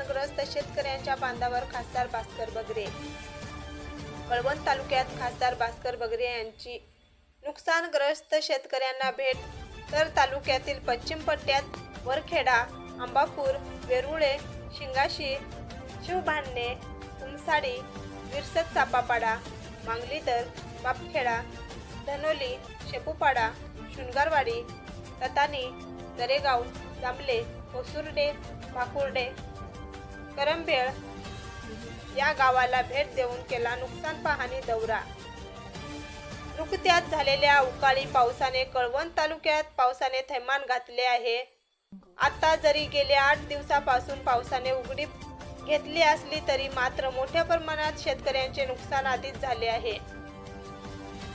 नुकसानग्रस्त शेतकऱ्यांच्या बांधावर खासदार भास्कर बगरे. कळवण तालुक्यात खासदार भास्कर बगरे यांची नुकसानग्रस्त शेतकऱ्यांना भेट तर तालुक्यातील पश्चिम पट्ट्यात वरखेडा आंबापूर वेरुळे शिंगाशी शिवभांडणे उमसाडी विरसत चापापाडा मांगलीदर बापखेडा धनोली शेपूपाडा शुनगारवाडी ततानी दरेगाव जांबले कोसुर्डे भाकुर्डे करंबेळ या गावाला भेट देऊन केला नुकसान पाहणी दौरा. नुकत्याच झालेल्या अवकाळी पावसाने कळवण तालुक्यात पावसाने थैमान घातले आहे. आता जरी गेल्या आठ दिवसापासून पावसाने उघडी घेतली असली तरी मात्र मोठ्या प्रमाणात शेतकऱ्यांचे नुकसान आधीच झाले आहे.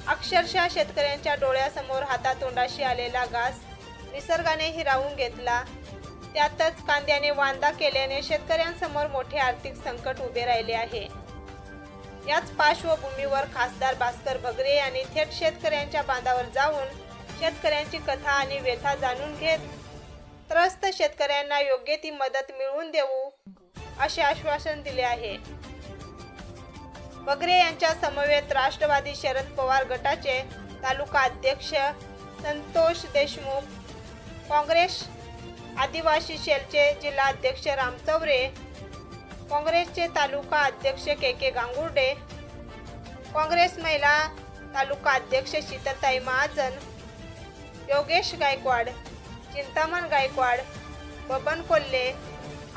अक्षरशः शेतकऱ्यांच्या डोळ्यासमोर हातातोंडाशी आलेला घास निसर्गाने हिरावून घेतला. त्यातच कांद्याने वांदा केल्याने शेतकऱ्यांसमोर मोठे आर्थिक संकट उभे राहिले आहे. याच पार्श्वभूमीवर खासदार भास्कर भगरे यांनी थेट शेतकऱ्यांच्या बांधावर जाऊन शेतकऱ्यांची कथा आणि व्यथा जाणून घेत त्रस्त शेतकऱ्यांना योग्य ती मदत मिळवून देऊ असे आश्वासन दिले आहे. बगरे यांच्या समवेत राष्ट्रवादी शरद पवार गटाचे तालुका अध्यक्ष संतोष देशमुख काँग्रेस आदिवासी सेलचे जिल्हाध्यक्ष राम चौरे काँग्रेसचे तालुका अध्यक्ष के के गांगुर्डे काँग्रेस महिला तालुका अध्यक्ष शीतलताई महाजन योगेश गायकवाड चिंतामण गायकवाड बबन कोल्हे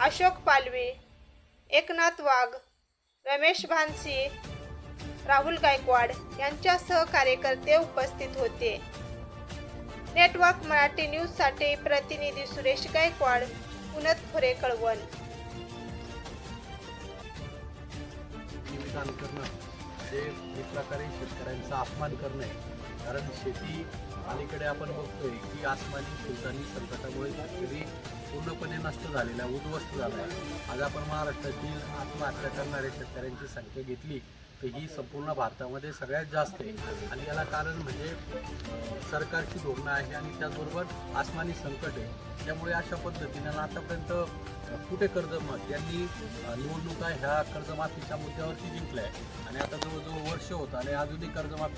अशोक पालवी एकनाथ वाघ रमेश भानसी राहुल गायकवाड यांच्यासह कार्यकर्ते उपस्थित होते. नेटवर्क मराठी न्यूजसाठी प्रतिनिधी सुरेश गायकवाड पुनतखुरे कळवण. निवेदन करणं हे एक प्रकारे शेतकऱ्यांचा अपमान करणं आहे. कारण शेती अलीकडे आपण बघतोय की आसमानी सुलतानी संकटामुळे शेतकरी पूर्णपणे नष्ट झालेला आहे उद्ध्वस्त झाला आहे. आज आपण महाराष्ट्रातील आत्महत्या करणाऱ्या शेतकऱ्यांची संख्या घेतली. ही संपूर्ण भारतामध्ये सगळ्यात जास्त आहे. आणि याला कारण म्हणजे सरकारची धोरणं आहे आणि त्याचबरोबर आसमानी संकट आहे. त्यामुळे अशा पद्धतीनं आतापर्यंत कुठे कर्जमाफ यांनी निवडणुका ह्या कर्जमाफीच्या मुद्द्यावरती जिंकल्या आहे आणि आता जवळजवळ वर्ष होत आणि अजूनही कर्जमाफी